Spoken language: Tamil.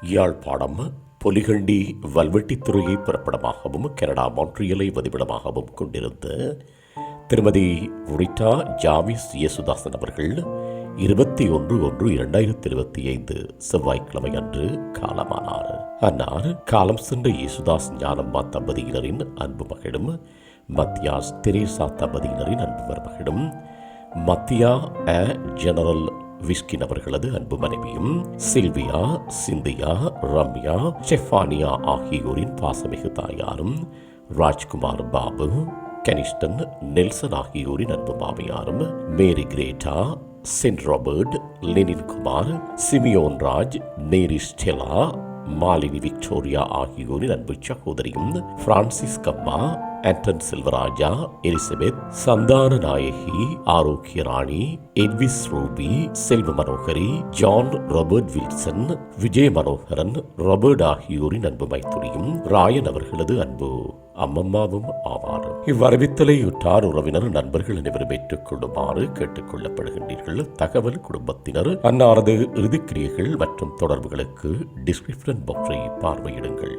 யாழ்ப்பாணம் பொலிகண்டி வல்வெட்டித்துறையை பிறப்பிடமாகவும் கனடா மான்ட்ரியலை வதிவிடமாகவும் கொண்டிருந்த திருமதி ரிட்டா ஜாவிஸ் யேசுதாசன் அவர்கள் இருபத்தி ஒன்று ஒன்று இரண்டாயிரத்தி இருபத்தி ஐந்து செவ்வாய்க்கிழமை அன்று காலமானார். அன்னார் காலம் சென்ற யேசுதாஸ் ஞானம்மா தம்பதியினரின் அன்பு மகளும் மத்தியாஸ் தெரேசா தம்பதியினரின் அன்பு மருமகளும் மத்தியா அ ஜெனரல் விஷ்கின் அவர்களது அன்பு மனைவியும் சில்வியா சிந்தியா ரம்யா ஷெஃபானியா ஆகியோரின் பாசமிகு தாயாரும் ராஜ்குமார் பாபு கனிஷ்டன் நெல்சன் ஆகியோரின் அன்பு மாமியாரும் Mary Greta send Robert Lenin Kumar Simeon Raj நேரி Stella Malini Victoria ஆகியோரின் அன்பு சகோதரியும் பிரான்சிஸ் கம்மா Anton Selvaraja Elizabeth Santhana Nayagi Arokkiya Rani எட்விஸ் Ruby Selva Manohari John Robert Wilson Vijay Manoharan Robert ஆகியோரின் அன்பு மைத்துரியும் ராயன் அவர்களது அன்பு அம்மம்மாவும் ஆவார் இவ்வரவித்தலை உற்றார் உறவினர் நண்பர்கள் அனைவரும் ஏற்றுக் கொள்ளுமாறு கேட்டுக் கொள்ளப்படுகின்றீர்கள் தகவல் குடும்பத்தினர் அன்னாரது இறுதிக்கிரியைகள் மற்றும் தொடர்புகளுக்கு டிஸ்கிரிப்ஷன் பாக்ஸை பார்வையிடுங்கள்.